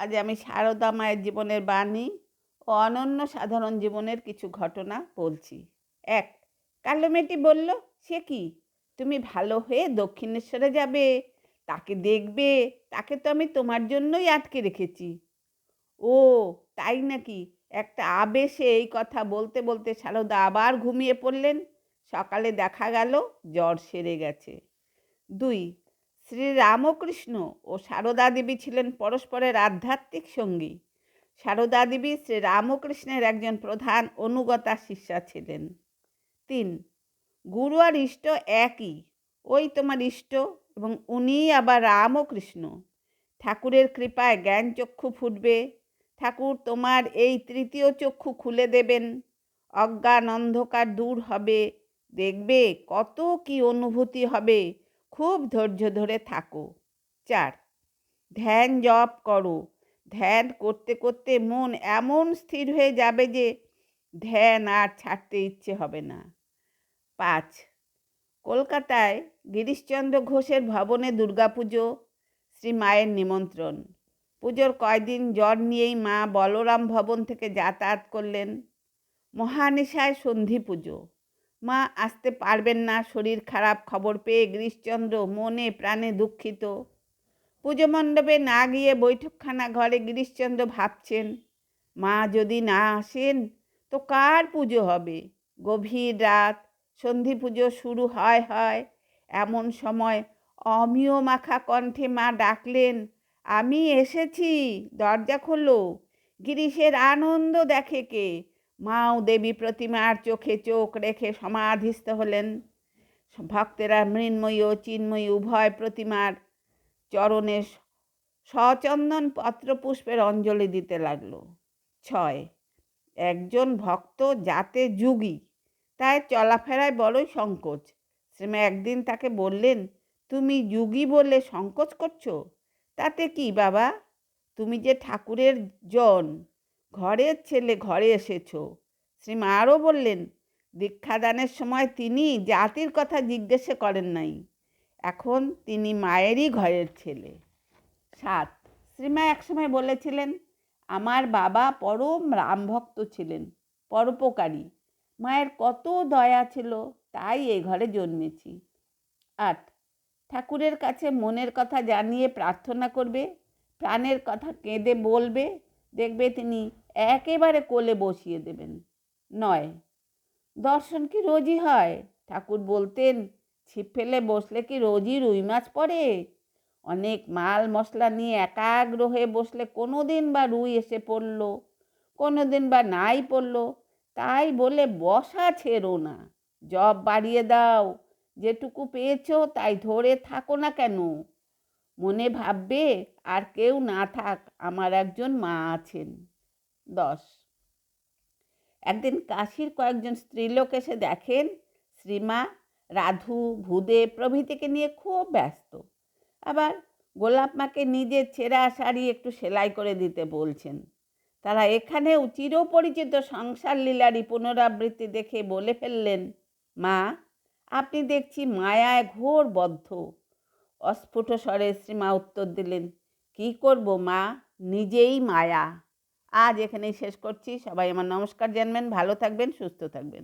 আজ আমি সারদা মায়ের জীবনের বাণী ও অনন্য সাধারণ জীবনের কিছু ঘটনা বলছি। এক, কালো মেয়েটি বলল, সে কি? তুমি ভালো হয়ে দক্ষিণেশ্বরে যাবে? তাকে দেখবে? তাকে তো আমি তোমার জন্যই আটকে রেখেছি। ও, তাই নাকি? একটা আবেশে এই কথা বলতে বলতে সারদা আবার ঘুমিয়ে পড়লেন। সকালে দেখা গেল, জ্বর সেরে গেছে। দুই শ্রী রামকৃষ্ণ ও সারদা দেবী ছিলেন পরস্পরের আধ্যাত্মিক সঙ্গী। সারদা দেবী শ্রী রামকৃষ্ণের একজন প্রধান অনুগতা শিষ্যা ছিলেন। তিন, গুরু আর ইষ্ট একই। ওই তোমার ইষ্ট এবং উনি আবার রামকৃষ্ণ। ঠাকুরের কৃপায় জ্ঞান চক্ষু ফুটবে। ঠাকুর তোমার এই তৃতীয় চক্ষু খুলে দেবেন। অজ্ঞান অন্ধকার দূর হবে। দেখবে কত কি অনুভূতি হবে। খুব ধৈর্য ধরে থাকো। চার, ধ্যান জপ করো। ধ্যান করতে করতে মন এমন স্থির হয়ে যাবে যে ধ্যান আর ছাড়তে ইচ্ছে হবে না। পাঁচ, কলকাতায় গিরিশচন্দ্র ঘোষের ভবনে দুর্গাপুজো, শ্রী মায়ের নিমন্ত্রণ। পুজোর কয়দিন জ্বর নিয়েই মা বলরাম ভবন থেকে যাতায়াত করলেন। মহানিশায় সন্ধি পুজো। মা আসতে পারবেন না, শরীর খারাপ, খবর পেয়ে গিরিশচন্দ্র মনে প্রাণে দুঃখিত। পুজো মণ্ডপে না গিয়ে বৈঠকখানা ঘরে গিরিশচন্দ্র ভাবছেন, মা যদি না আসেন তো কার পুজো হবে? গভীর রাত, সন্ধি পুজো শুরু হয় হয়। এমন সময় অমিয় মাখা কণ্ঠে মা ডাকলেন, আমি এসেছি, দরজা খোলো। গিরিশের আনন্দ দেখে কে? মাও দেবী প্রতিমার চোখে চোখ রেখে সমাধিস্থ হলেন। ভক্তেরা মৃন্ময়ী ও চিন্ময়ী উভয় প্রতিমার চরণে সচন্দন পত্রপুষ্পের অঞ্জলি দিতে লাগল। ছয়, একজন ভক্ত যাতে যুগী, তাই চলাফেরায় বড়ই সংকোচ। শ্রীমা একদিন তাকে বললেন, তুমি যুগী বলে সংকোচ করছ? তাতে কি বাবা? তুমি যে ঠাকুরের জন। ঘরের ছেলে ঘরে এসেছ। শ্রীমা আরও বললেন, দীক্ষাদানের সময় তিনি জাতির কথা জিজ্ঞেসে করেন নাই। এখন তিনি মায়েরই ঘরের ছেলে। সাত। শ্রীমা একসময় বলেছিলেন, আমার বাবা পরম রামভক্ত ছিলেন, পরোপকারী। মায়ের কত দয়া ছিল, তাই এই ঘরে জন্মেছি। আট। ঠাকুরের কাছে মনের কথা জানিয়ে প্রার্থনা করবে, প্রাণের কথা কেঁদে বলবে, দেখবে তিনি একেবারে কোলে বসিয়ে দেবেন। নয়। দর্শন কি রোজই হয়? ঠাকুর বলতেন, ছিপ ফেলে বসলে কি রোজই রুই মাছ পড়ে? অনেক মাল মশলা নিয়ে একাগ্র হয়ে বসলে কোনো দিন বা রুই এসে পড়ল কোনো দিন বা নাই পড়ল, তাই বলে বসা ছেড়ো না। জব বাড়িয়ে দাও, যেটুকু পেয়েছ তাই ধরে থাকো না কেন? মনে ভাববে, আর কেউ না থাক, আমার একজন মা আছেন। দশ। একদিন কাশির কয়েকজন স্ত্রীলোক এসে দেখেন শ্রীমা, রাধু, ভূদে প্রভৃতিকে নিয়ে খুব ব্যস্ত। আবার গোলাপ মাকে নিজের ছেঁড়া শাড়ি একটু সেলাই করে দিতে বলছেন। তারা এখানেও চিরপরিচিত সংসার লীলারই পুনরাবৃত্তি দেখে বলে ফেললেন, মা, আপনি দেখছি মায়ায় ঘোর বদ্ধ। অস্ফুট স্বরে শ্রীমা উত্তর দিলেন, কি করব মা? নিজেই মায়া। আজ এখানেই শেষ করছি। সবাই আমার নমস্কার জানবেন ভালো থাকবেন সুস্থ থাকবেন।